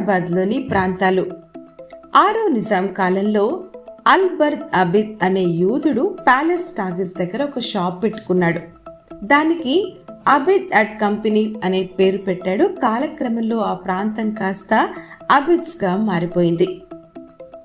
హైదరాబాద్లోని ప్రాంతాలు. ఆరో నిజాం కాలంలో అల్బర్ద్ అబిద్ అనే యూదుడు ప్యాలెస్ టాగీస్ దగ్గర ఒక షాప్ పెట్టుకున్నాడు. దానికి అబిద్ అట్ కంపెనీ అనే పేరు పెట్టాడు. కాలక్రమంలో ఆ ప్రాంతం కాస్త అబిద్స్గా మారిపోయింది.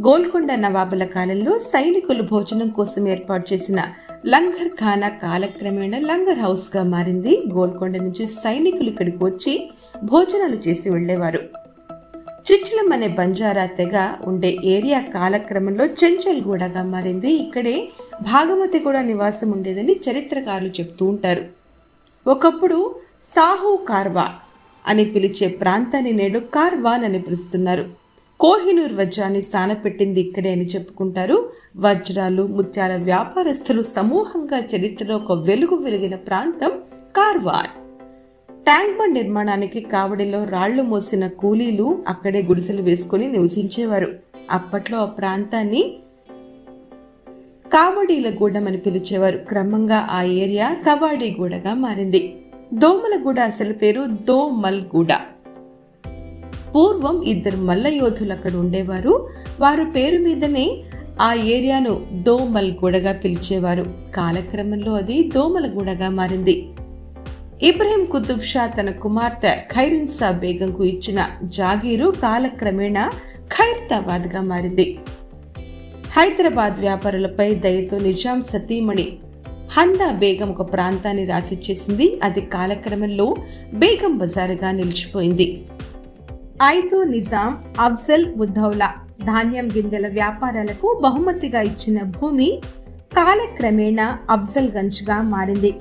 గోల్కొండ నవాబుల కాలంలో సైనికులు భోజనం కోసం ఏర్పాటు చేసిన లంగర్ ఖానా కాలక్రమేణా లంగర్ హౌస్గా మారింది. గోల్కొండ నుంచి సైనికులు ఇక్కడికి వచ్చి భోజనాలు చేసి వెళ్ళేవారు. చిచ్లం అనే బంజారా తెగ ఉండే ఏరియా కాలక్రమంలో చెంచల్గూడగా మారింది. ఇక్కడే భాగమతి కూడా నివాసం ఉండేదని చరిత్రకారులు చెప్తూ ఉంటారు. ఒకప్పుడు సాహు కార్వా అని పిలిచే ప్రాంతాన్ని నేడు కార్వాన్ అని పిలుస్తున్నారు. కోహినూర్ వజ్రాన్ని సానపెట్టింది ఇక్కడే అని చెప్పుకుంటారు. వజ్రాలు ముత్యాల వ్యాపారస్తులు సమూహంగా చరిత్రలో ఒక వెలుగు వెలిగిన ప్రాంతం కార్వాన్. ట్యాంక్ బండ్ నిర్మాణానికి కావడిలో రాళ్ళు మోసిన కూలీలు అక్కడే గుడిసెలు వేసుకుని నివసించేవారు. అప్పట్లో ఆ ప్రాంతాన్ని కావడీలగూడెం అని పిలిచేవారు. క్రమంగా ఆ ఏరియా కవాడీగూడగా మారింది. దోమలగూడ అసలు పేరు దోమల్గూడ. పూర్వం ఇద్దరు మల్ల యోధులు అక్కడ ఉండేవారు. వారు పేరు మీదనే ఆ ఏరియాను దోమల్గూడగా పిలిచేవారు. కాలక్రమంలో అది దోమలగూడగా మారింది. ఇబ్రహీం కుతుబ్ షా తన కుమార్తె ఖైరిన్సా బేగంకు ఇచ్చిన జాగీరు కాలక్రమేణా ఖైర్తాబాద్గా మారింది. హైదరాబాద్ వ్యాపారులపై దయతో నిజాం సతీమణి హందా బేగం ఒక ప్రాంతాన్ని రాసిచ్చేసింది అది కాలక్రమంలో బేగం బజారుగా నిలిచిపోయింది. ఐదో నిజాం అఫ్జల్ ఉద్దౌలా ధాన్యం గింజల వ్యాపారాలకు బహుమతిగా ఇచ్చిన భూమి కాలక్రమేణా అఫ్జల్ గంజ్గా మారింది.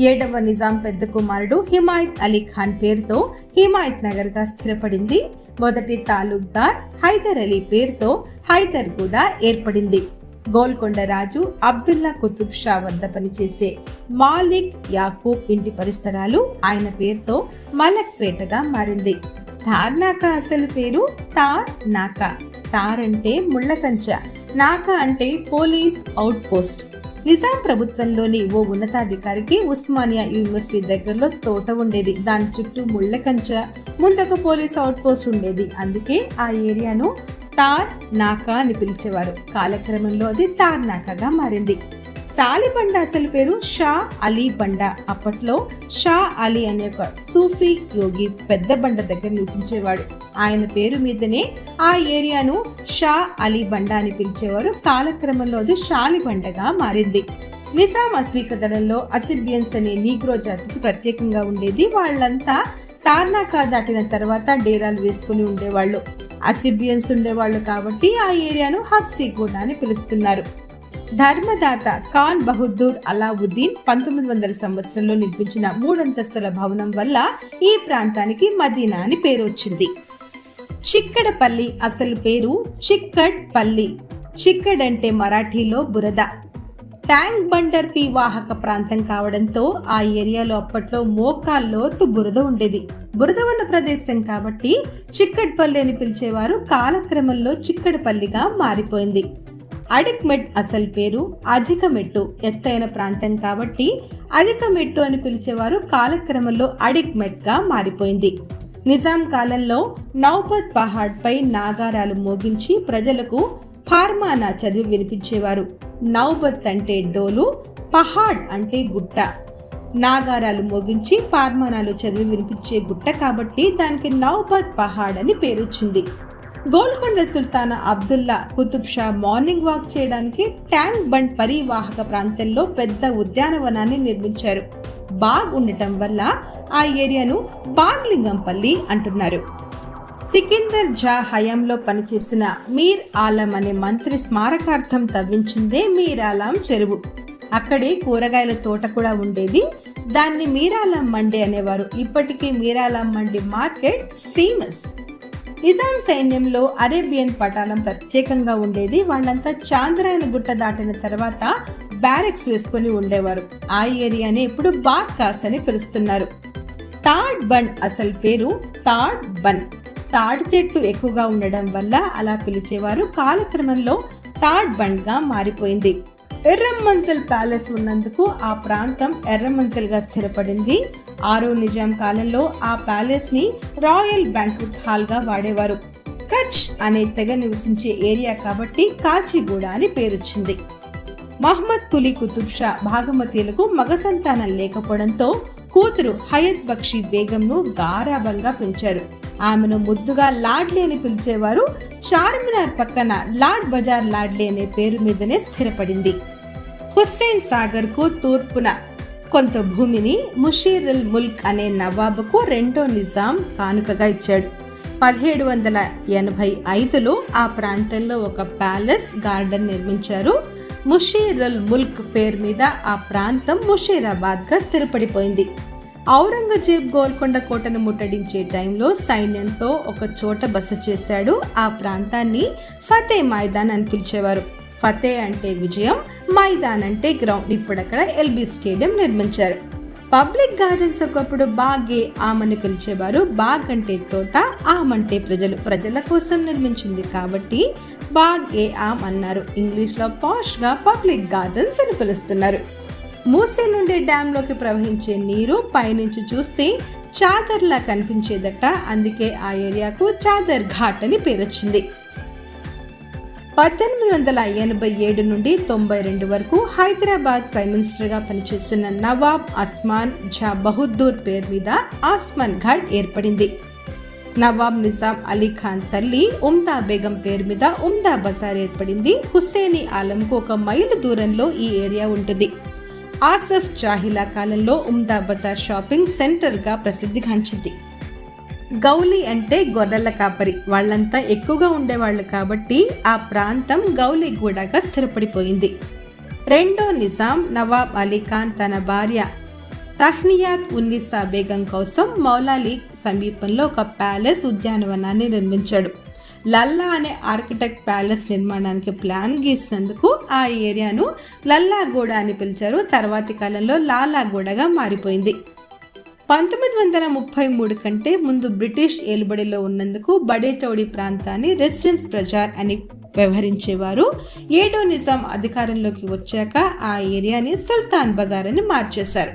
ఏడవ నిజాం పెద్ద కుమారుడు హిమాయత్ అలీ ఖాన్ పేరుతో హిమాయత్ నగర్గా స్థిరపడింది. మొదటి తాలూక్దార్ హైదర్ అలీ పేరుతో హైదర్ కూడా ఏర్పడింది. గోల్కొండ రాజు అబ్దుల్లా కుతుబ్ షా వద్ద పనిచేసే మాలిక్ యాకూబ్ ఇంటి పరిసరాలు ఆయన పేరుతో మలక్ పేటగా మారింది తార్నాక అసలు పేరు? తార్ నాకా. తార్ అంటే ముళ్ళకంచ. నాకా అంటే పోలీస్ అవుట్ పోస్ట్. నిజాం ప్రభుత్వంలోని ఓ ఉన్నతాధికారికి ఉస్మానియా యూనివర్సిటీ దగ్గరలో తోట ఉండేది. దాని చుట్టూ ముళ్ళ కంచ ముందొక పోలీస్ అవుట్ పోస్ట్ ఉండేది. అందుకే ఆ ఏరియాను తార్ నాకా అని పిలిచేవారు. కాలక్రమంలో అది తార్ నాకాగా మారింది. సాలిబండ అసలు పేరు షా అలీ బండ. అప్పట్లో షా అలీ అనే ఒక సూఫీ యోగి పెద్ద బండ దగ్గర నివసించేవాడు. ఆయన పేరు మీదనే ఆ ఏరియాను షా అలీ బండ అని పిలిచేవారు. కాలక్రమంలో అది షాలిబండగా మారింది. నిజాం అస్వీకరణలో అసిబియన్స్ అనే నీగ్రో జాతికి ప్రత్యేకంగా ఉండేది. వాళ్ళంతా తార్నాకా దాటిన తర్వాత డేరాలు వేసుకుని ఉండేవాళ్ళు. అసిబియన్స్ ఉండేవాళ్ళు కాబట్టి ఆ ఏరియాను హబ్సీ కూడా అని పిలుస్తున్నారు. ధర్మదాత ఖాన్ బహదూర్ అలావుద్దీన్ పంతొమ్మిది వందల సంవత్సరంలో నిర్మించిన మూడంతస్తుల భవనం వల్ల ఈ ప్రాంతానికి మదీనా అని పేరు వచ్చింది. చిక్కడపల్లి అసలు పేరు చిక్కడ్ పల్లి చిక్కడ్ అంటే మరాఠీలో బురద. ట్యాంక్ బండర్ పి వాహక ప్రాంతం కావడంతో ఆ ఏరియాలో అప్పట్లో మోకాల్లోతు బురద ఉండేది. బురద ఉన్న ప్రదేశం కాబట్టి చిక్కడ్పల్లి అని పిలిచేవారు కాలక్రమంలో చిక్కడపల్లిగా మారిపోయింది. అడిక్ మెట్ అసలు పేరు అధిక మెట్టు ఎత్తైన ప్రాంతం కాబట్టి అధిక మెట్టు అని పిలిచేవారు కాలక్రమంలో అడిక్ మెట్గా మారిపోయింది. నిజాం కాలంలో నౌపత్ పహాడ్ పై నాగారాలు మోగించి ప్రజలకు ఫార్మానా చదివి వినిపించేవారు. నౌబత్ అంటే డోలు పహాడ్ అంటే గుట్ట. నాగారాలు మోగించి ఫార్మానాలు చదివి వినిపించే గుట్ట కాబట్టి దానికి నౌబత్ పహాడ్ అని పేరొచ్చింది. గోల్కొండ సుల్తాన్ అబ్దుల్లా కుతుబ్ షా మార్నింగ్ వాక్ చేయడానికి ట్యాంక్ బండ్ పరివాహక ప్రాంతంలో పెద్ద ఉద్యానవనాన్ని నిర్మించారు. బాగ్ ఉండటం వల్ల ఆ ఏరియాను బాగ్లింగంపల్లి అంటున్నారు. సికిందర్ జా హయాంలో పనిచేసిన మీర్ ఆలం అనే మంత్రి స్మారకార్థం తవ్వించిందే మీరాలం చెరువు. అక్కడే కూరగాయల తోట కూడా ఉండేది. దాన్ని మీరాలం మండి అనేవారు. ఇప్పటికీ మీరాలం మండి మార్కెట్ ఫేమస్. నిజాం సైన్యంలో అరేబియన్ పటాలం ప్రత్యేకంగా ఉండేది. వాళ్ళంతా చాంద్రాయన గుట్ట దాటిన తర్వాత బ్యారెక్స్ వేసుకొని ఉండేవారు. ఆ ఏరియానే ఇప్పుడు బార్కాస్ అని పిలుస్తున్నారు. తాడ్ బన్ అసలు పేరు తాడ్ బన్. తాడి చెట్టు ఎక్కువగా ఉండడం వల్ల అలా పిలిచేవారు. కాలక్రమంలో తాడ్ బండ్గా మారిపోయింది. ఎర్రమంజల్ ప్యాలెస్ ఉన్నందుకు ఆ ప్రాంతం ఎర్రమంజల్గా స్థిరపడింది. ఆరో నిజాం కాలంలో ఆ ప్యాలెస్ని రాయల్ బ్యాంక్వెట్ హాల్గా వాడేవారు. కచ్ అనే తెగ నివసించే ఏరియా కాబట్టి కాచిగూడ అని పేరొచ్చింది. మహమ్మద్ కులీ కుతుబ్ షా భాగమతీలకు మగ సంతానం లేకపోవడంతో కూతురు హయత్ బక్షి బేగంను గారాబంగా పెంచారు. ఆమెను ముద్దుగా లాడ్లీ అని పిలిచేవారు. చార్మినార్ పక్కన లాడ్ బజార్ లాడ్లీ అనే పేరు మీదనే స్థిరపడింది. హుస్సేన్ సాగర్కు తూర్పున కొంత భూమిని ముషీరుల్ ముల్క్ అనే నవాబుకు రెండో నిజాం కానుకగా ఇచ్చాడు. పదిహేడు వందల ఎనభై ఐదులో ఆ ప్రాంతంలో ఒక ప్యాలెస్ గార్డెన్ నిర్మించారు. ముషీరుల్ ముల్క్ పేరు మీద ఆ ప్రాంతం ముషీరాబాద్గా స్థిరపడిపోయింది. ఔరంగజేబ్ గోల్కొండ కోటను ముట్టడించే టైంలో సైన్యంతో ఒక చోట బస చేశాడు. ఆ ప్రాంతాన్ని ఫతే మైదాన్ అని పిలిచేవారు. ఫతే అంటే విజయం మైదాన్ అంటే గ్రౌండ్. ఇప్పుడు అక్కడ ఎల్బీ స్టేడియం నిర్మించారు. పబ్లిక్ గార్డెన్స్ ఒకప్పుడు బాగే ఆమని పిలిచేవారు. బాగ్ అంటే తోట ఆమ్ అంటే ప్రజలు. ప్రజల కోసం నిర్మించింది కాబట్టి బాగ్ ఏ ఆమ్ అన్నారు. ఇంగ్లీష్లో పాష్గా పబ్లిక్ గార్డెన్స్ అని పిలుస్తున్నారు. మూసే నుండి డ్యాంలోకి ప్రవహించే నీరు పైనుంచి చూస్తే చాదర్లా కనిపించేదట. అందుకే ఆ ఏరియాకు చాదర్ ఘాట్ అని పేరొచ్చింది. పద్దెనిమిది వందల ఎనభై ఏడు నుండి తొంభై రెండు వరకు హైదరాబాద్ ప్రైమ్ మినిస్టర్గా పనిచేస్తున్న నవాబ్ అస్మాన్ జా బహుద్దూర్ పేరు మీద ఆస్మాన్ ఘాట్ ఏర్పడింది. నవాబ్ నిజాం అలీ ఖాన్ తల్లి ఉమ్దా బేగం పేరు మీద ఉమ్దా బజార్ ఏర్పడింది. హుస్సేని ఆలంకు ఒక మైలు దూరంలో ఈ ఏరియా ఉంటుంది. ఆసఫ్ జాహిలా కాలంలో ఉమ్దా బజార్ షాపింగ్ సెంటర్గా ప్రసిద్ధిగాంచింది గౌలి అంటే గొర్రెల కాపరి. వాళ్ళంతా ఎక్కువగా ఉండేవాళ్ళు కాబట్టి ఆ ప్రాంతం గౌలిగూడగా స్థిరపడిపోయింది. రెండో నిజాం నవాబ్ అలీ ఖాన్ తన భార్య తహ్నియాత్ ఉన్నిసా బేగం కోసం మౌలాలి సమీపంలో ఒక ప్యాలెస్ ఉద్యానవనాన్ని నిర్మించాడు. లల్లా అనే ఆర్కిటెక్ట్ ప్యాలెస్ నిర్మాణానికి ప్లాన్ గీసినందుకు ఆ ఏరియాను లల్లాగూడ అని పిలిచారు. తర్వాతి కాలంలో లాలాగూడగా మారిపోయింది. పంతొమ్మిది వందల ముప్పై మూడు కంటే ముందు బ్రిటిష్ ఏలుబడిలో ఉన్నందుకు బడేచౌడి ప్రాంతాన్ని రెసిడెన్స్ ప్రజార్ అని వ్యవహరించేవారు. ఏడో నిజాం అధికారంలోకి వచ్చాక ఆ ఏరియాని సుల్తాన్ బజార్ అని మార్చేశారు.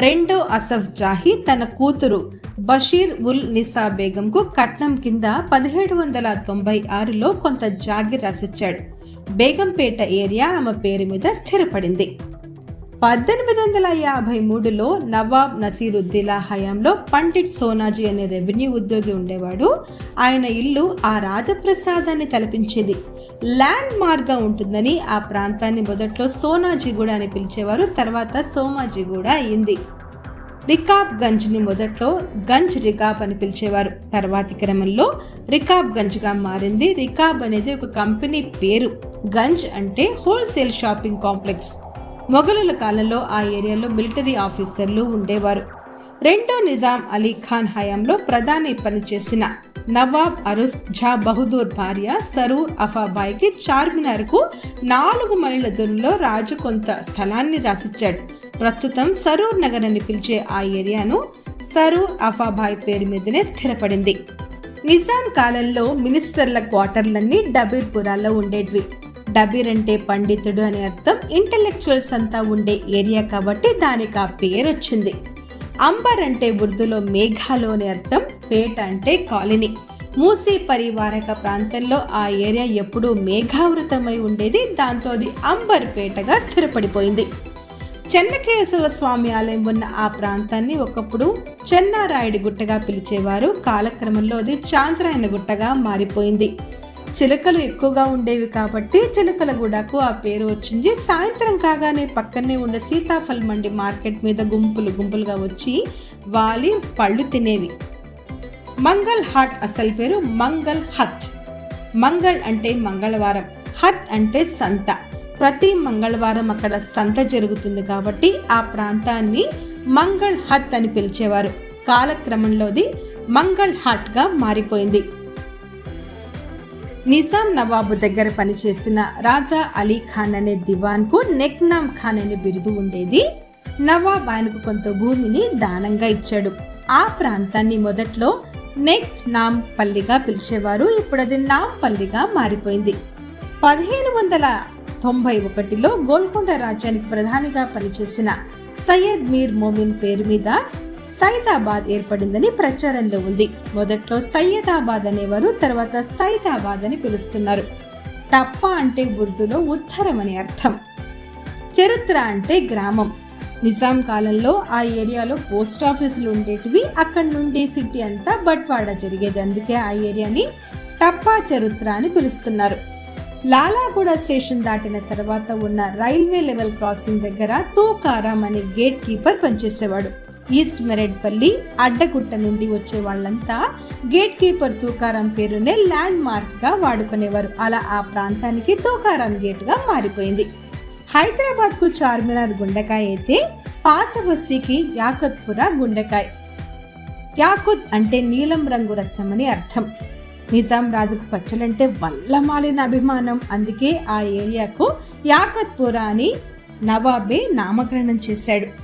రెండో అసఫ్ జాహీ తన కూతురు బషీర్ ఉల్ నిసా బేగంకు కట్నం కింద పదిహేడు వందల తొంభై ఆరులో కొంత జాగిర్ రాసిచ్చాడు. బేగంపేట ఏరియా ఆమె పేరు మీద స్థిరపడింది. పద్దెనిమిది వందల యాభై మూడులో నవాబ్ నసీరుద్దీలా హయాంలో పండిట్ సోనాజీ అనే రెవెన్యూ ఉద్యోగి ఉండేవాడు. ఆయన ఇల్లు ఆ రాజప్రసాదాన్ని తలపించేది. ల్యాండ్ మార్గా ఉంటుందని ఆ ప్రాంతాన్ని మొదట్లో సోనాజీగూడ అని పిలిచేవారు. తర్వాత సోమాజీగూడ అయింది. రికాబ్ గంజ్ని మొదట్లో గంజ్ రికాబ్ అని పిలిచేవారు. తర్వాతి క్రమంలో రికాబ్ గంజ్గా మారింది. రికాబ్ అనేది ఒక కంపెనీ పేరు. గంజ్ అంటే హోల్సేల్ షాపింగ్ కాంప్లెక్స్. మొఘలుల కాలంలో ఆ ఏరియాలో మిలిటరీ ఆఫీసర్లు ఉండేవారు. రెండో నిజాం అలీ ఖాన్ హయాంలో ప్రధాని పనిచేసిన నవాబ్ అరుస్ జా బహదూర్ భార్య సరూర్ అఫాబాయికి చార్మినార్కు నాలుగు మైళ్ళ దూరంలో రాజు కొంత స్థలాన్ని రాసిచ్చాడు. ప్రస్తుతం సరూర్ నగర్ అని పిలిచే ఆ ఏరియాను సరూర్ అఫాబాయ్ పేరు మీదనే స్థిరపడింది. నిజాం కాలంలో మినిస్టర్ల క్వార్టర్లన్నీ డబీర్పురాలో ఉండేటివి. డబీర్ అంటే పండితుడు అని అర్థం. ఇంటెలెక్చువల్స్ అంతా ఉండే ఏరియా కాబట్టి దానికి ఆ పేరు వచ్చింది అంబర్ అంటే ఉర్దూలో మేఘాలు అని అర్థం. పేట అంటే కాలనీ. మూసీ పరివారక ప్రాంతంలో ఆ ఏరియా ఎప్పుడూ మేఘావృతమై ఉండేది. దాంతో అది అంబర్ పేటగా స్థిరపడిపోయింది. చెన్నకేశవ స్వామి ఆలయం ఉన్న ఆ ప్రాంతాన్ని ఒకప్పుడు చెన్నారాయుడి గుట్టగా పిలిచేవారు. కాలక్రమంలో అది చాంద్రాయణ గుట్టగా మారిపోయింది. చిలకలు ఎక్కువగా ఉండేవి కాబట్టి చిలకలగూడకు ఆ పేరు వచ్చింది. సాయంత్రం కాగానే పక్కనే ఉన్న సీతాఫల్ మండి మార్కెట్ మీద గుంపులు గుంపులుగా వచ్చి వాలి పళ్ళు తినేవి. మంగళ్ హాట్ అసలు పేరు మంగళ్ హత్. మంగళ్ అంటే మంగళవారం హత్ అంటే సంత. ప్రతి మంగళవారం అక్కడ సంత జరుగుతుంది కాబట్టి ఆ ప్రాంతాన్ని మంగళ్ హత్ అని పిలిచేవారు. కాలక్రమంలోది మంగళ్ హాట్గా మారిపోయింది. నిజాం నవాబు దగ్గర పనిచేసిన రాజా అలీ ఖాన్ అనే దివాన్కు నెక్నామ్ ఖాన్ అనే బిరుదు ఉండేది. నవాబ్ ఆయనకు కొంత భూమిని దానంగా ఇచ్చాడు. ఆ ప్రాంతాన్ని మొదట్లో నెక్ నామ్ పల్లిగా పిలిచేవారు. ఇప్పుడు అది నాంపల్లిగా మారిపోయింది. పదిహేను వందల తొంభై ఒకటిలో గోల్కొండ రాజ్యానికి ప్రధానిగా పనిచేసిన సయ్యద్ మీర్ మోమిన్ పేరు మీద సైదాబాద్ ఏర్పడిందని ప్రచారంలో ఉంది. మొదట్లో సయ్యదాబాద్ అనేవారు తర్వాత సైదాబాద్ అని పిలుస్తున్నారు. టప్ప అంటే ఉర్దూలో ఉత్తరం అని అర్థం. చరిత్ర అంటే గ్రామం. నిజాం కాలంలో ఆ ఏరియాలో పోస్ట్ ఆఫీసులు ఉండేటివి అక్కడి నుండి సిటీ అంతా బట్వాడా జరిగేది. అందుకే ఆ ఏరియాని టప్పా చరిత్ర అని పిలుస్తున్నారు. లాలాగూడ స్టేషన్ దాటిన తర్వాత ఉన్న రైల్వే లెవెల్ క్రాసింగ్ దగ్గర తూకారాం అనే గేట్ కీపర్ పనిచేసేవాడు. ఈస్ట్ మెరెడ్పల్లి అడ్డగుట్ట నుండి వచ్చే వాళ్ళంతా గేట్ కీపర్ తూకారాం పేరునే ల్యాండ్ మార్క్గా వాడుకునేవారు. అలా ఆ ప్రాంతానికి తూకారాం గేట్గా మారిపోయింది. హైదరాబాద్కు చార్మినార్ గుండెకాయ అయితే పాత బస్తీకి యాకత్పుర గుండెకాయ. యాకుత్ అంటే నీలం రంగు రత్నం అని అర్థం. నిజాం రాజుకు పచ్చలంటే వల్లమాలిన అభిమానం. అందుకే ఆ ఏరియాకు యాకత్పుర అని నవాబే నామకరణం చేశాడు.